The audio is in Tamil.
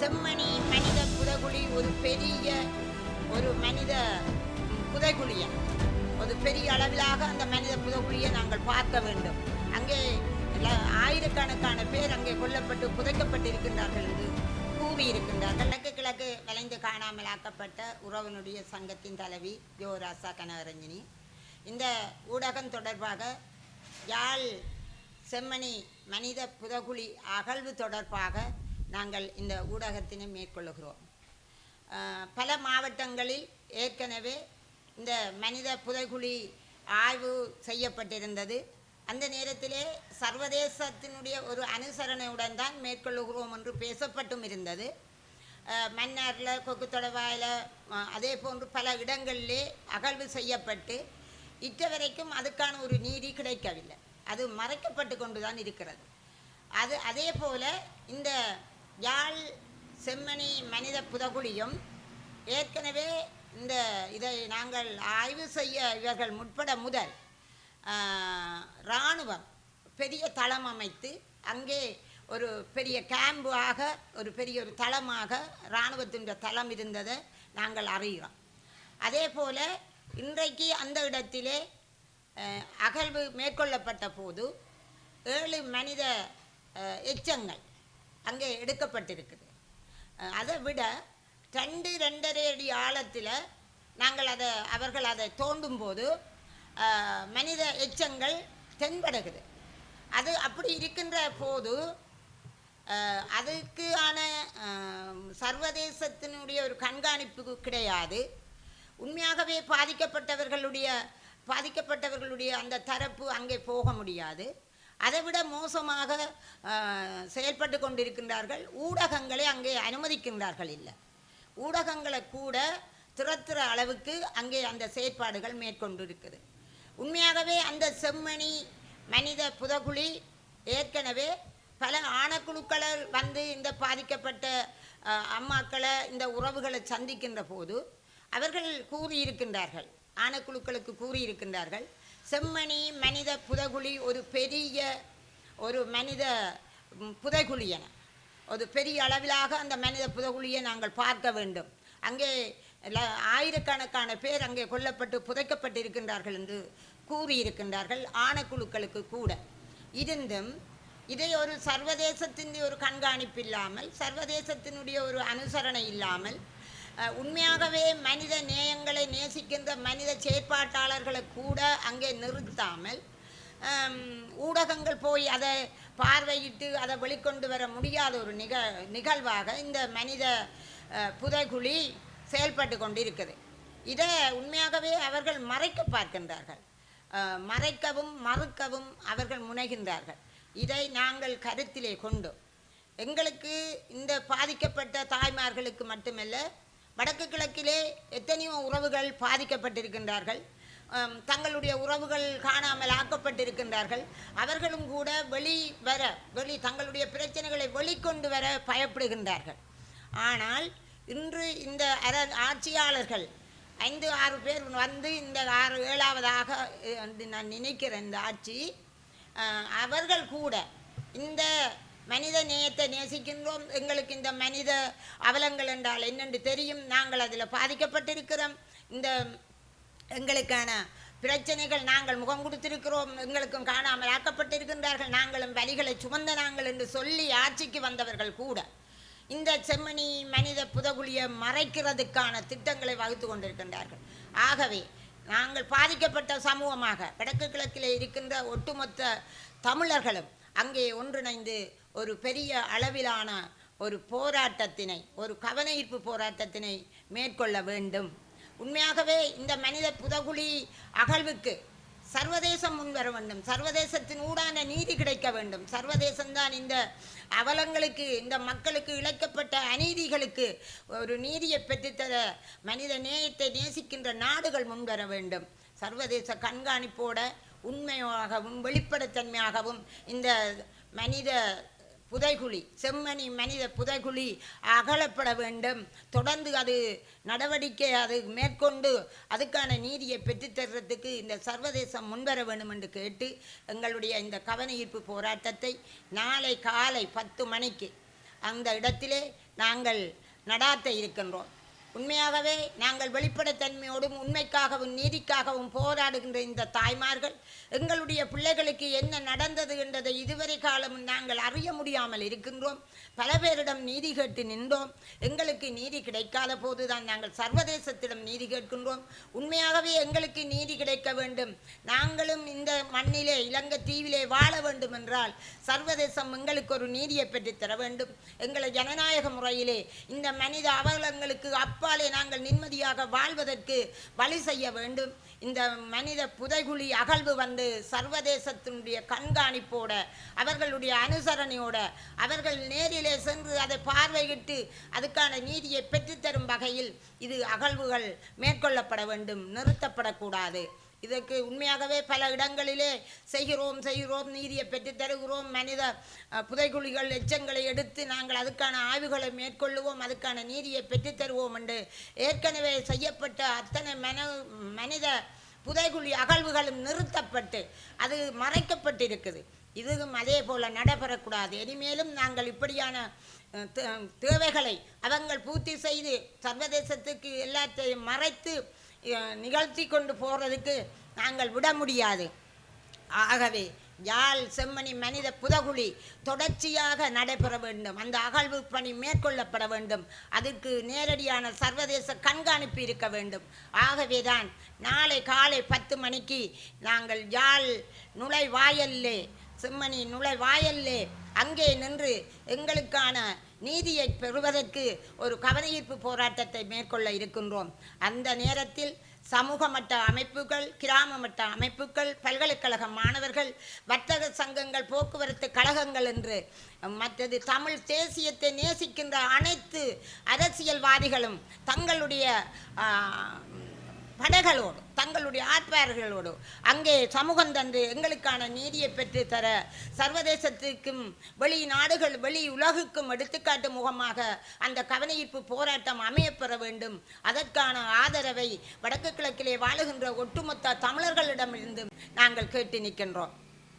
செம்மணி மனித புதகுழி ஒரு பெரிய ஒரு மனித ம், புதைகுழியை ஒரு பெரிய அளவிலாக அந்த மனித புதகுழியை நாங்கள் பார்க்க வேண்டும். அங்கே ஆயிரக்கணக்கான பேர் அங்கே கொல்லப்பட்டு புதைக்கப்பட்டிருக்கின்றார்கள் என்று கூறியிருக்கின்றார்கள். கிழக்கு கிழக்கு விளைந்து காணாமல் ஆக்கப்பட்ட உறவினுடைய சங்கத்தின் தலைவி யோராசா கனகரஞ்சினி. இந்த ஊடகம் தொடர்பாக யாழ் செம்மணி மனித புதகுழி அகழ்வு தொடர்பாக நாங்கள் இந்த ஊடகத்தினை மேற்கொள்ளுகிறோம். பல மாவட்டங்களில் ஏற்கனவே இந்த மனித புதைகுழி ஆய்வு செய்யப்பட்டிருந்தது. அந்த நேரத்திலே சர்வதேசத்தினுடைய ஒரு அனுசரணையுடன் தான் மேற்கொள்ளுகிறோம் என்று பேசப்பட்டும் இருந்தது. மன்னாரில் மன்னாரில் கொக்குத்தொடவாயில் அதே போன்று பல இடங்களிலே அகழ்வு செய்யப்பட்டு இற்ற வரைக்கும் அதுக்கான ஒரு நீதி கிடைக்கவில்லை. அது மறைக்கப்பட்டு கொண்டு தான் இருக்கிறது. அது அதே போல் இந்த யாழ் செம்மணி மனித புதகுழியும் ஏற்கனவே இந்த இதை நாங்கள் ஆய்வு செய்ய இவர்கள் முற்பட முதல் இராணுவம் பெரிய தளம் அமைத்து அங்கே ஒரு பெரிய கேம்பாக ஒரு பெரிய ஒரு தளமாக இராணுவத்தின் தளம் இருந்ததை நாங்கள் அறிகிறோம். அதே போல் இன்றைக்கு அந்த இடத்திலே அகழ்வு மேற்கொள்ளப்பட்ட போது ஏழு மனித எச்சங்கள் அங்கே எடுக்கப்பட்டிருக்குது. அதை விட ரெண்டு ரெண்டரை அடி ஆழத்தில் நாங்கள் அதை அவர்கள் அதை தோண்டும் போது மனித எச்சங்கள் தென்படுகிறது. அது அப்படி இருக்கின்ற போது அதுக்கான சர்வதேசத்தினுடைய ஒரு கண்காணிப்பு கிடையாது. உண்மையாகவே பாதிக்கப்பட்டவர்களுடைய பாதிக்கப்பட்டவர்களுடைய அந்த தரப்பு அங்கே போக முடியாது. அதைவிட மோசமாக செயல்பட்டு கொண்டிருக்கின்றார்கள். ஊடகங்களை அங்கே அனுமதிக்கின்றார்கள் இல்லை. ஊடகங்களை கூட திறத்துற அளவுக்கு அங்கே அந்த செயற்பாடுகள் மேற்கொண்டிருக்குது. உண்மையாகவே அந்த செம்மணி மனித புதகுழி ஏற்கனவே பல ஆணக்குழுக்களை வந்து இந்த பாதிக்கப்பட்ட அம்மாக்களை இந்த உறவுகளை சந்திக்கின்ற போது அவர்கள் கூறியிருக்கின்றார்கள். ஆணக்குழுக்களுக்கு கூறியிருக்கின்றார்கள். செம்மணி மனித புதகுழி ஒரு பெரிய ஒரு மனித ம், புதைகுழி என. ஒரு பெரிய அளவிலாக அந்த மனித புதகுழியை நாங்கள் பார்க்க வேண்டும். அங்கே ஆயிரக்கணக்கான பேர் அங்கே கொல்லப்பட்டு புதைக்கப்பட்டிருக்கின்றார்கள் என்று கூறியிருக்கின்றார்கள் ஆணக்குழுக்களுக்கு கூட. இருந்தும் இதை ஒரு சர்வதேசத்தின் ஒரு கண்காணிப்பு இல்லாமல் சர்வதேசத்தினுடைய ஒரு அனுசரணை இல்லாமல் உண்மையாகவே மனித நேயங்களை நேசிக்கின்ற மனித செயற்பாட்டாளர்களை கூட அங்கே நிறுத்தாமல் ஊடகங்கள் போய் அதை பார்வையிட்டு அதை வெளிக்கொண்டு வர முடியாத ஒரு நிக நிகழ்வாக இந்த மனித புதைகுழி செயல்பட்டு கொண்டிருக்குது. இதை உண்மையாகவே அவர்கள் மறைக்க பார்க்கின்றார்கள். மறைக்கவும் மறுக்கவும் அவர்கள் முனைகின்றார்கள். இதை நாங்கள் கருத்திலே கொண்டு எங்களுக்கு இந்த பாதிக்கப்பட்ட தாய்மார்களுக்கு மட்டுமல்ல வடக்கு கிழக்கிலே எத்தனையோ உறவுகள் பாதிக்கப்பட்டிருக்கின்றார்கள். தங்களுடைய உறவுகள் காணாமல் ஆக்கப்பட்டிருக்கின்றார்கள். அவர்களும் கூட வெளி வர வெளி தங்களுடைய பிரச்சனைகளை வெளிக்கொண்டு வர பயப்படுகின்றார்கள். ஆனால் இன்று இந்த அர ஆட்சியாளர்கள் ஐந்து ஆறு பேர் வந்து இந்த ஆறு ஏழாவதாக நான் நினைக்கிறேன் இந்த ஆட்சி அவர்கள் கூட இந்த மனித நேயத்தை நேசிக்கின்றோம். எங்களுக்கு இந்த மனித அவலங்கள் என்றால் என்னென்று தெரியும். நாங்கள் அதில் பாதிக்கப்பட்டிருக்கிறோம். இந்த எங்களுக்கான பிரச்சனைகள் நாங்கள் முகம் கொடுத்திருக்கிறோம். எங்களுக்கும் காணாமல் ஆக்கப்பட்டிருக்கின்றார்கள். நாங்களும் வலிகளை சுமந்த நாங்கள் என்று சொல்லி ஆட்சிக்கு வந்தவர்கள் கூட இந்த செம்மணி மனித புதகுலியை மறைக்கிறதுக்கான திட்டங்களை வகுத்து கொண்டிருக்கின்றார்கள். ஆகவே நாங்கள் பாதிக்கப்பட்ட சமூகமாக வடக்கு கிழக்கில் இருக்கின்ற ஒட்டுமொத்த தமிழர்களும் அங்கே ஒன்றிணைந்து ஒரு பெரிய அளவிலான ஒரு போராட்டத்தினை ஒரு கவனஈர்ப்பு போராட்டத்தினை மேற்கொள்ள வேண்டும். உண்மையாகவே இந்த மனித புதகுழி அகழ்வுக்கு சர்வதேசம் முன்வர வேண்டும். சர்வதேசத்தின் ஊடான நீதி கிடைக்க வேண்டும். சர்வதேசம்தான் இந்த அவலங்களுக்கு இந்த மக்களுக்கு இழைக்கப்பட்ட அநீதிகளுக்கு ஒரு நீதியை பெற்றுத்தர மனித நேயத்தை நேசிக்கின்ற நாடுகள் முன்வர வேண்டும். சர்வதேச கண்காணிப்போட உண்மையாகவும் வெளிப்படைத்தன்மையாகவும் இந்த மனித புதைகுழி. செம்மணி மனித புதைகுழி அகலப்பட வேண்டும். தொடர்ந்து அது நடவடிக்கை அது மேற்கொண்டு அதுக்கான நீதியை பெற்றுத்தர்றதுக்கு இந்த சர்வதேசம் முன்வர வேண்டும் என்று கேட்டு எங்களுடைய இந்த கவன ஈர்ப்பு போராட்டத்தை நாளை காலை பத்து மணிக்கு அந்த இடத்திலே நாங்கள் நடாத்த இருக்கின்றோம். உண்மையாகவே நாங்கள் வெளிப்படைத்தன்மையோடும் உண்மைக்காகவும் நீதிக்காகவும் போராடுகின்ற இந்த தாய்மார்கள் எங்களுடைய பிள்ளைகளுக்கு என்ன நடந்தது என்றதை இதுவரை காலமும் நாங்கள் அறிய முடியாமல் இருக்கின்றோம். பல பேரிடம் நீதி கேட்டு நின்றோம். எங்களுக்கு நீதி கிடைக்காத போதுதான் நாங்கள் சர்வதேசத்திடம் நீதி கேட்கின்றோம். உண்மையாகவே எங்களுக்கு நீதி கிடைக்க வேண்டும். நாங்களும் இந்த மண்ணிலே இலங்கை தீவிலே வாழ வேண்டும் என்றால் சர்வதேசம் எங்களுக்கு ஒரு நீதியை பெற்றுத்தர வேண்டும். எங்களை ஜனநாயக முறையிலே இந்த மனித அவலங்களுக்கு அப்பாலே நாங்கள் நிம்மதியாக வாழ்வதற்கு வழி செய்ய வேண்டும். இந்த மனித புதைகுழி அகழ்வு வந்து சர்வதேசத்தினுடைய கண்காணிப்போட அவர்களுடைய அனுசரணையோட அவர்கள் நேரிலே சென்று அதை பார்வையிட்டு அதுக்கான நீதியை பெற்றுத்தரும் வகையில் இது அகழ்வுகள் மேற்கொள்ளப்பட வேண்டும் நிறுத்தப்படக்கூடாது. இதற்கு உண்மையாகவே பல இடங்களிலே செய்கிறோம் செய்கிறோம் நீதியை பெற்று தருகிறோம். மனித அஹ், புதைகுழிகள் எச்சங்களை எடுத்து நாங்கள் அதுக்கான ஆய்வுகளை மேற்கொள்ளுவோம் அதுக்கான நீதியை பெற்று தருவோம் என்று ஏற்கனவே செய்யப்பட்ட அத்தனை மன மனித புதைகுழி அகழ்வுகளும் நிறுத்தப்பட்டு அது மறைக்கப்பட்டிருக்குது. இதுவும் அதே போல் நடைபெறக்கூடாது. இனிமேலும் நாங்கள் இப்படியான தேவைகளை அவங்கள் பூர்த்தி செய்து சர்வதேசத்துக்கு எல்லாத்தையும் மறைத்து நிகழ்த்தி கொண்டு போகிறதுக்கு நாங்கள் விட முடியாது. ஆகவே யாழ் செம்மணி மனித புதகுழி தொடர்ச்சியாக நடைபெற வேண்டும். அந்த அகழ்வு பணி மேற்கொள்ளப்பட வேண்டும். அதற்கு நேரடியான சர்வதேச கண்காணிப்பு இருக்க வேண்டும். ஆகவேதான் நாளை காலை பத்து மணிக்கு நாங்கள் யாழ் நுழைவாயல்லே செம்மணி நுழைவாயல்லே அங்கே நின்று எங்களுக்கான நீதியை பெறுவதற்கு ஒரு கவனஈர்ப்பு போராட்டத்தை மேற்கொள்ள இருக்கின்றோம். அந்த நேரத்தில் சமூக மட்ட அமைப்புகள் கிராம மட்ட அமைப்புகள் பல்கலைக்கழக மாணவர்கள் வர்த்தக சங்கங்கள் போக்குவரத்து கழகங்கள் என்று மற்றது தமிழ் தேசியத்தை நேசிக்கின்ற அனைத்து அரசியல்வாதிகளும் தங்களுடைய படைகளோடு தங்களுடைய ஆத்மார்களோடு அங்கே சமூகம் தந்து எங்களுக்கான நீதியை பெற்று தர சர்வதேசத்துக்கும் வெளி நாடுகள் வெளி உலகுக்கும் எடுத்துக்காட்டு முகமாக அந்த கவனஈர்ப்பு போராட்டம் அமையப்பெற வேண்டும். அதற்கான ஆதரவை வடக்கு கிழக்கிலே வாழுகின்ற ஒட்டுமொத்த தமிழர்களிடமிருந்தும் நாங்கள் கேட்டு நிற்கின்றோம்.